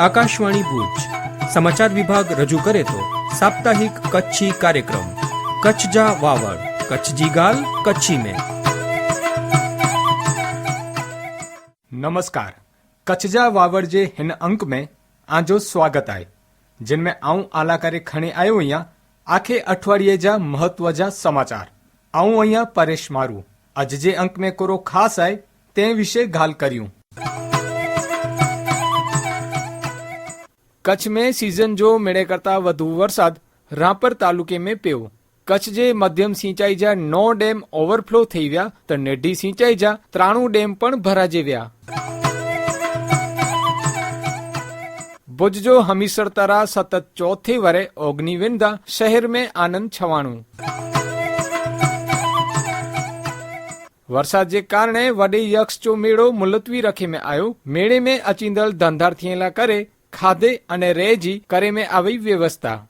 આકાશવાણી ભુજ સમાચાર વિભાગ રજૂ કરે તો સાપ્તાહિક કચ્છી કાર્યક્રમ કચ્છ જા વાવડ કચ્છ જી ગાલ કચ્છી में नमस्कार कचजा वावर जे हिन अंक में आजो स्वागत आहे जिन में आऊं आला करे खणी आयो आहियां आखे अठवाडिये जा महत्व जा समाचार आऊं आहियां परेश मारू अॼु जे अंक में कोरो ख़ासि आहे तंहिं विषय ॻाल्हि करियूं કચ્છ में सीज़न जो मेड़े करता વધુ વરસાદ રાપર તાલુકે में पियो કચ્છ જે મધ્યમ સિંચાઈ જા નો ડેમ ઓવરફ્લો થઈ વ્યા તો નેઢી સિંચાઈ જા ત્રાણું ડેમ પણ ભરાજે વ્યા ભુજ જો હમીસર તરા સતત ચોથી વરે ઓગની વિંદા શહેર में આનંદ છવાણું વરસાદ જે કારણે વડે યક્ષ જો મેળો મુલતવી રખે में આયો મેળે में અચીંદલ ધંધાર્થીએલા કરે ખાધે અને રેજી કરે મેં આવી વ્યવસ્થા.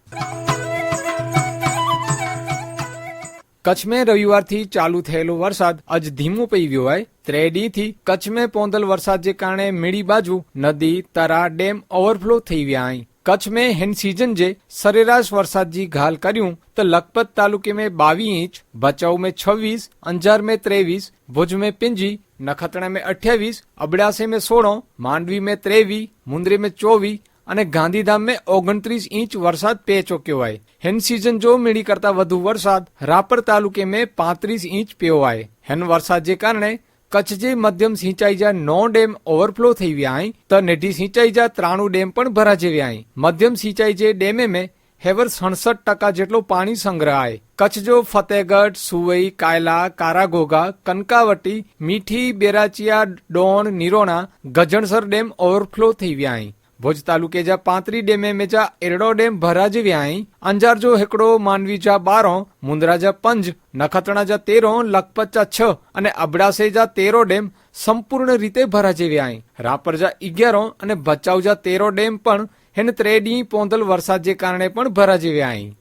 કચ્છમાં રવિવારથી ચાલુ થયેલો વરસાદ આજ ધીમો પડી ગયો હોય ત્રેડીથી કચ્છમાં પોંદલ વરસાદ જે કારણે મીડી બાજુ નદી, તરા, ડેમ ઓવરફ્લો થઈ ગયા અહીં કચ્છ में हिन सीजन जे सरेराश वरसाद जी ॻाल्हि करियूं त लखपत तालुके में ॿावीह इंच भचाऊ में छवीस अंजार में टेवीस भुज में पिंजी नखत्रा में अठावीस अबड़ासे में सोरहं માંડવી में टेवीह मुंद्री में चोवीह અને ગાંધીધામ में ઓગણત્રીસ ઇંચ વરસાદ પે ચોક્યો आहे हिन सीजन जो मीड़ी करता વધુ વરસાદ રાપર તાલુકે में પાંત્રીસ ઇંચ पियो आहे हिन वरसाद जे કારણે કચ્છ જે મધ્યમ સિંચાઈ જા નો ડેમ ઓવરફ્લો થઈ વ્યા અહીં તો નેઢી સિંચાઈ જા ત્રાણું ડેમ પણ ભરાજે વ્યા અહીં મધ્યમ સિંચાઈ જે ડેમે में હેવર સડસઠ ટકા જેટલો પાણી સંગ્રહ आहे કચ્છ જો ફતેહગઢ સુવઈ કાયલા કારાગોગા કનકાવટી મીઠી બેરાચિયા ડોણ નિરોણા ગજણસર ડેમ ઓવરફ્લો થઈ વ્યા અહીં ભુજ તાલુકે જા પાંત્રી ડેમે મેજા એરડો ડેમ ભરાજી વ્યાઈ અંજાર જો હેકડો માનવી જા બારો મુંદ્રા જા પંજ, નખત્રણા જા તેરો લખપત જા છ અને અબડાસે જા તેરો ડેમ સંપૂર્ણ રીતે ભરાજી વ્યાઈ રાપર જા અગિયારો અને ભચાઉ જા તેરો ડેમ પણ હેન ત્રેડી પોંદલ વરસાદ જે કારણે પણ ભરાજી વ્યાઈ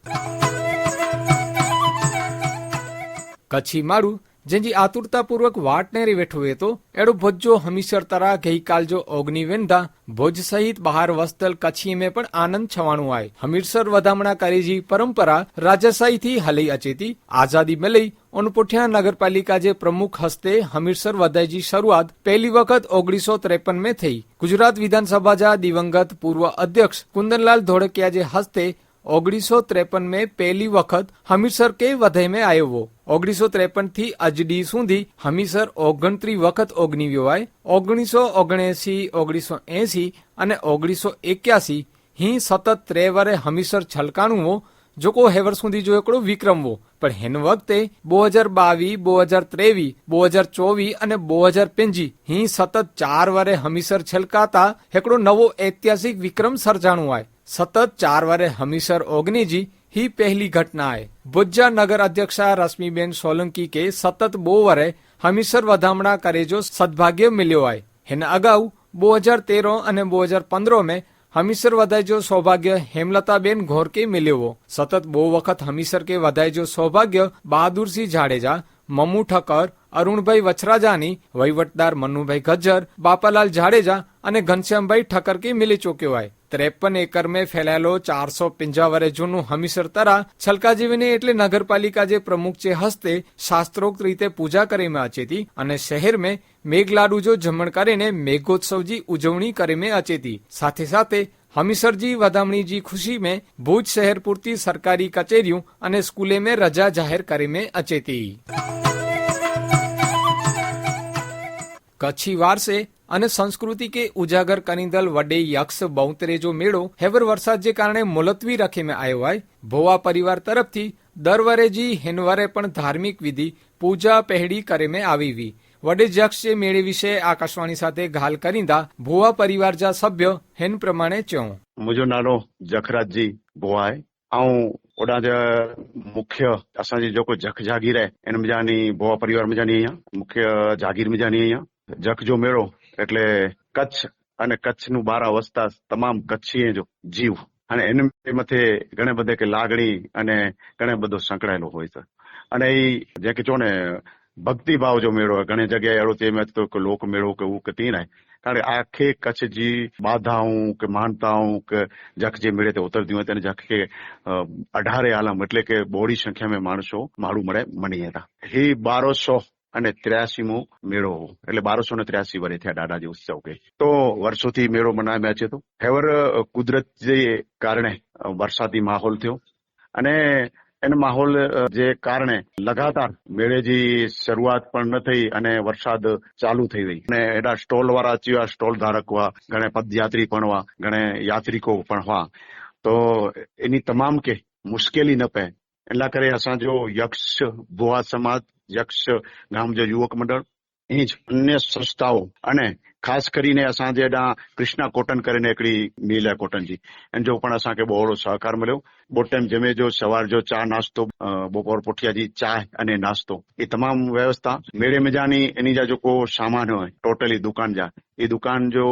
કચ્છી મારું જેની આતુરતાપૂર્વક વાટ નેરી વેઠો હતો એડો ભજ્જો હમીસર તરા ગઈકાલ જો ઓગની વેંધા ભુજ સહિત બહાર વસ્તલ કચ્છી में પણ આનંદ છવાણું આય. હમીરસર વધામણા કરીજી પરંપરા રાજાશાહી થી હલઈ અચેતી, આઝાદી મળી ઉનપુઠિયા નગરપાલિકા જે પ્રમુખ હસ્તે હમીરસર વધાઈજી શરૂઆત પહેલી વખત ઓગણીસો ત્રેપન में થઈ. ગુજરાત વિધાનસભા જા દિવંગત પૂર્વ અધ્યક્ષ કુંદનલાલ ધોળકિયા જે હસ્તે ઓગણીસો ત્રેપન में પહેલી વખત હમીરસર કે વધઈ में આવ્યો ઓગણીસો ત્રેપનથી અજડી સુધી હમીસર ઓગણત્રી વખત ઓગણી વ્યોવાય ઓગણીસો ઓગણએસી, ઓગણીસો એસી અને ઓગણીસો એક્યાસી હી સતત ત્રે વરે હમીસર છલકાણું જોકો હેવર સુધી જો એકડો વિક્રમ વો પણ હિન વખતે બો હજાર બાવી બો હજાર ત્રેવી બો હજાર ચોવી અને બો હજાર પંજી હી સતત ચાર વરે હમીસર છલકાતા. એકડો નવો ઐતિહાસિક વિક્રમ સર્જાણું આય સતત ચાર વરે હમીસર ઓગણીજી ही पहली घटना है भुज्जा नगर अध्यक्षा रश्मिबेन सोलंकी के सतत बो वरे हमीसर વધામણા કરે જો સદભાગ્ય મિલ્યો આય हिन અગાઉ બો હજાર તેરો અને બો હજાર પંદરો में હમીસર વધાઈ જો સૌભાગ્ય હેમલતાબેન ઘોરકે મિલ્યો હો સતત બો વખત હમીસર કે વધાઈ જો સૌભાગ્ય બહાદુરસિંહ જાડેજા મમ્મુ ઠક્કર અરુણભાઈ વછરાજાની વહીવટદાર મનુભાઈ ગજ્જર બાપાલાલ જાડેજા અને ઘનશ્યામભાઈ ઠક્કર કે મિલી ચોક્યો આય ત્રેપન એકરમાં ફેલાયેલો ચારસો પિંજાવરે જૂનું હમીસર તરા છલકાજીવીને એટલે નગરપાલિકા જે પ્રમુખ છે હસ્તે શાસ્ત્રોક્ત રીતે પૂજા કરીમાં અચેતી અને શહેરમાં મેઘલાડુ જો જમણ કરીને મેઘોત્સવજી ઉજવણી કરીમે અચેતી. સાથે સાથે હમીસરજી વધામણીજી ખુશી મેં ભુજ શહેર પૂરતી સરકારી કચેરીઓ અને સ્કૂલે મેં રજા જાહેર કરીમે અચેતી. કચ્છી વારસે અને સંસ્કૃતિ કે ઉજાગર કનિંદલ વડે યક્ષ બહુતરેજો મેળો, હેવર વરસાદ જે કારણે મુલતવી રાખીને આવ્યો હોય, ભોવા પરિવાર તરફથી દર વરે જી હેનવારે પણ ધાર્મિક વિધિ પૂજા પહેડી કરીને આવી વડે યક્ષ જે મેળે વિશે આકાશવાણી સાથે ગાલ કરિંદા, ભોવા પરિવાર જા સભ્ય હેન પ્રમાણે ચ્યો મુજો નાનો જખરાજજી ભોવાય. આઉં ઓડા જ મુખ્य असांजी जेको जख जागीर आहे इन मजानी भोआ परिवार मजानी અહીંયા, મુખ્ય जागीर मजानी અહીંયા. જખ જો મેળો એટલે કચ્છ અને કચ્છનું બારા વસતા તમામ કચ્છીએ જો જીવ. અને એની મથે ઘણે બધે કે લાગણી અને ઘણે બધો સંકળાયેલો હોય છે. અને એ જે કે છો ને ભક્તિભાવ જો મેળો, ઘણી જગ્યાએ અડો તેમ કે લોક મેળો કે એવું કે તીણાય. કારણ કે આખે કચ્છ જી બાધાઉં કે માનતાઓ કે જખ જે મેળે તે ઉતરતી હોય તેને જખ કે અઢારે આલમ એટલે કે બહોળી સંખ્યામાં માણસો મારું મળે મણી હતા હે બારસો અને ત્ર્યાસીમો મેળો. એટલે બારસો ને ત્ર્યાસી વરે થયા દાદાજી ઉત્સવ કે. તો વર્ષોથી મેળો મનાવ્યા છે તો. હેવર જે કારણે વરસાદી માહોલ થયો. અને એના માહોલ જે કારણે લગાતાર મેળેજી શરૂઆત પણ ન થઈ અને વરસાદ ચાલુ થઈ ગઈ. અને એના સ્ટોલ વાળા ચીવા, સ્ટોલ ધારક ધારકવા ઘણે પદયાત્રી પણ પણવા ઘણે યાત્રિકો પણ પણવા તો એની તમામ કે મુશ્કેલી ન પે એટલા કરે અસાંજો યક્ષ, ભુવા સમાજ યક્ષ ગામજે યુવક મંડળ એ જ અન્ય સંસ્થાઓ અને ખાસ કરીને અસાંજે ॾांहुं कृष्णा कॉटन करे हिकिड़ी मिल आहे कॉटन जी इन जो पण असांखे ॿोड़ो सहकार मिलियो ॿ टाइम जमे जो सवार जो चांहि नाश्तो बपोर पुठिया जी चांहि अने नाश्तो इहे तमामु व्यवस्था मेड़े मिजानी इन जा जेको सामान हुयो टोटली दुकान जा ये दुकान जो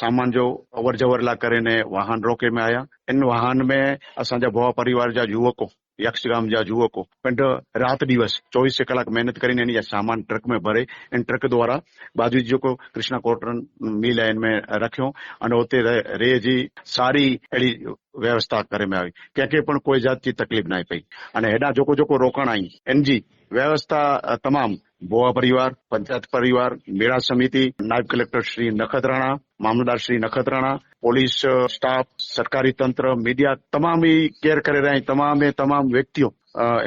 सामान जो अवर जवर ला करे ने वाहन रोके में आया इन वाहन में असांजा भोआ परिवार जा युवको યક્ષગામ જા યુવકો પણ રાત દિવસ ચોવીસે કલાક મહેનત કરીને એની જે સામાન ટ્રક में ભરે इन ट्रक द्वारा बाजू जो को कृष्णा कॉटन मिल है इनमें रखियो અને ઉતે રે જી સારી એડી વ્યવસ્થા કરે में આવી ક્યાંકે પણ કોઈ જાતની તકલીફ ના પઈ અને એના જોકો જોકો રોકાણ आई એનજી વ્યવસ્થા અ, તમામ ભોવા પરિવાર, પંચાયત પરિવાર, મેળા સમિતિ, નાયબ કલેક્ટર શ્રી નખત્રાણા મામલદાર શ્રી નખત્રાણા, પોલીસ સ્ટાફ, સરકારી તંત્ર, મીડિયા તમામ કેર કરી રહ્યા તમામે તમામ વ્યક્તિઓ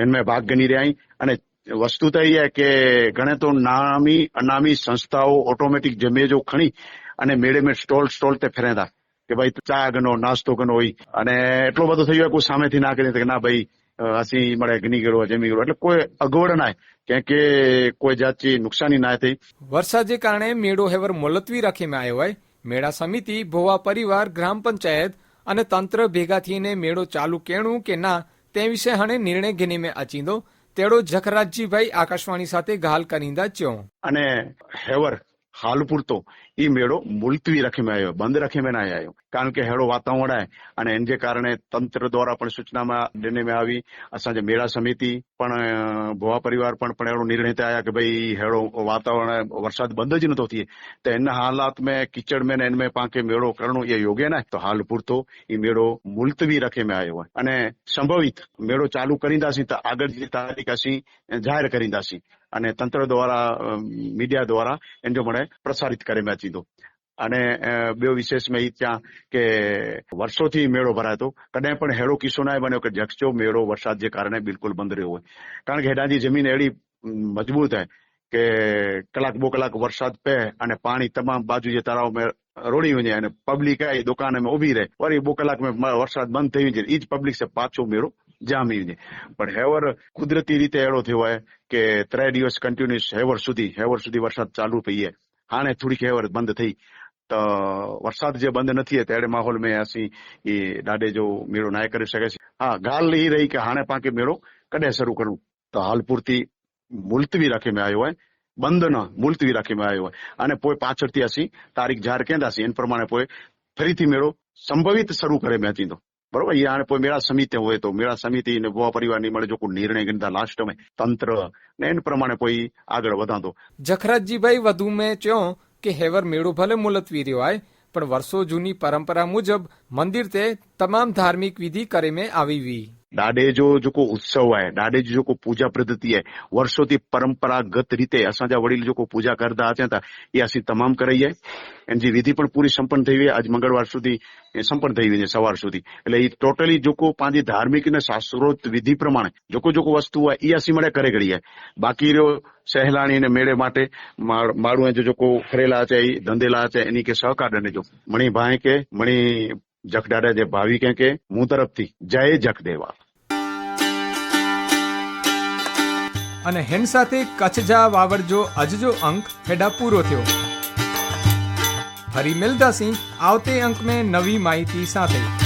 એમાં ભાગ ગણી રહ્યા અને વસ્તુ તો એ કે ગણે તો નામી, અનામી સંસ્થાઓ ઓટોમેટિક જમેજો ખણી અને મેળે મેળ સ્ટોલ સ્ટોલ તે ફેરેતા કે ભાઈ ચા ગનો નાસ્તો ગનો હોય. અને એટલો બધો થયું કોઈ સામેથી ના કરી ના ભાઈ હસી મળે, ગની ગયો જમી ગયો એટલે કોઈ અગવડ નાય કેમ કે કોઈ જાતની નુકસાની ના થઈ. વરસાદને કારણે મેળો હેવર મુલતવી રાખીમાં આવ્યો હોય. મેળા સમિતિ ભોવા પરિવાર ગ્રામ પંચાયત અને તંત્ર ભેગા થઈને મેળો ચાલુ કેણું કે ના તે વિશે હણે નિર્ણય ઘેની મેં અચીંદો તેડો જખરાજજીભાઈ આકાશવાણી સાથે ગાલ કરીંદા ચ્યો અને હેવર હાલ પૂરતો. એ મેળો મુલતવી રાખીમાં આવ્યો બંધ રાખીમાં ના આવ્યો કારણ કે હેડો વાતાવરણ આવે અને એને જે કારણે તંત્ર દ્વારા પણ સૂચનામાં દેને આવી. સાંજે મેળા સમિતિ પણ ભોવા પરિવાર પણ પણ એનો નિર્ણય આવ્યા કે ભાઈ હેડો વાતાવરણ, વરસાદ બંધ જ નતો થઈએ તો એના હાલાત મેં, કિચડ મેં એને પાંખે મેળો કરણો એ યોગ્ય ના. તો હાલ પૂરતો. એ મેળો મુલતવી રાખીમાં આવ્યો અને સંભવિત મેળો ચાલુ કરી દાસી તો આગળ જે તારીખ હશે, જાહેર કરી દાસી અને તંત્ર દ્વારા મીડિયા દ્વારા એને મને પ્રસારિત કરી મેં ચીધો અને બે વિશેષ મેં ત્યાં કે વર્ષોથી મેળો ભરાતો કદાચ પણ હેડો કિસ્સો ના બન્યો કે જક્ષો મેળો વરસાદને કારણે બિલકુલ બંધ રહ્યો હોય. કારણ કે હેડાની જમીન એડી મજબૂત હે કે કલાક બો કલાક વરસાદ પે અને પાણી તમામ બાજુ જે તળાવમાં રોડી વञे અને પબ્લિક એ દુકાને ઊભી રહે. વળી બો કલાકમાં વરસાદ બંધ થઈ જાય એ જ પબ્લિક છે પાછો મેળો જામીને. પણ હેવર કુદરતી રીતે એડો થયો હોય કે ત્રણ દિવસ કન્ટિન્યુઅસ હેવર સુધી હેવર સુધી વરસાદ ચાલુ પઈએ હાણે થોડીક હેવર બંધ થઈ. તો વરસાદ જે બંધ નથી ત્યારે માહોલ મેં અસી એ ડાડે જો મેળો નાય કરી શકે છે. હા, ગાલ એ રહી કે હાણે પાંકે મેળો કડે શરૂ કરવું તો હાલ પૂરતી મુલતવી રાખીને આવ્યો હોય. બંધ ન, મુલતવી રાખીને આવ્યો હોય. અને પોઈ પાછળથી હસી તારીખ જાહેર કેન્દ્ર હશે એન પ્રમાણે પોઈ ફરીથી મેળો સંભવિત શરૂ કરે મેં તો. બરોબર? એ કોઈ મેળા સમિતિ હોય તો મેળા સમિતિ ને ભુવા પરિવારની મળે જો કોઈ નિર્ણય ગણતા લાસ્ટ में તંત્ર ને એન પ્રમાણે કોઈ આગળ વધાંતો. જખરાજજીભાઈ વધુ મેં ચ્યો કે હેવર મેળો ભલે મુલતવી રહ્યો હોય પણ વર્ષો જૂની પરંપરા મુજબ મંદિર તે તમામ ધાર્મિક વિધિ કરે મેં આવી ॾाॾे जो जेको उत्सव आहे ॾाॾे जी जेको पूजा पद्धति आहे वर्षो जी परंपरागत रीते असांजा वडील जेको पूजा करंदा अचनि था इहा असीं तमामु कराई आहे એન જે વિધિ પણ પૂરી સંપન્ન થઈ હોય આજ મંગળવાર સુધી સંપન્ન થઈ હોય છે, સવાર સુધી. એટલે એ ટોટલી જોકો પાંજી ધાર્મિક અને શાસ્ત્રોત વિધિ પ્રમાણે જોકો જોકો વસ્તુ હોય એ અસી મળે કરે કરીએ બાકી રહ્યો સહેલાણી અને મેળે માટે મારું જો જોકો ખરેલા છે ધંધેલા છે, એની કે સહકાર અને જો. મણી ભાઈ કે, મણી જખડાડા જે ભાવિક કે હું તરફથી જય જખદેવા. અને હેન સાથે કચ્છ જા વાવરજો અજજો અંક હેડા પૂરો થયો. ફરી મિલદાસી આવતે અંક મેં નવી માહિતી સાથે.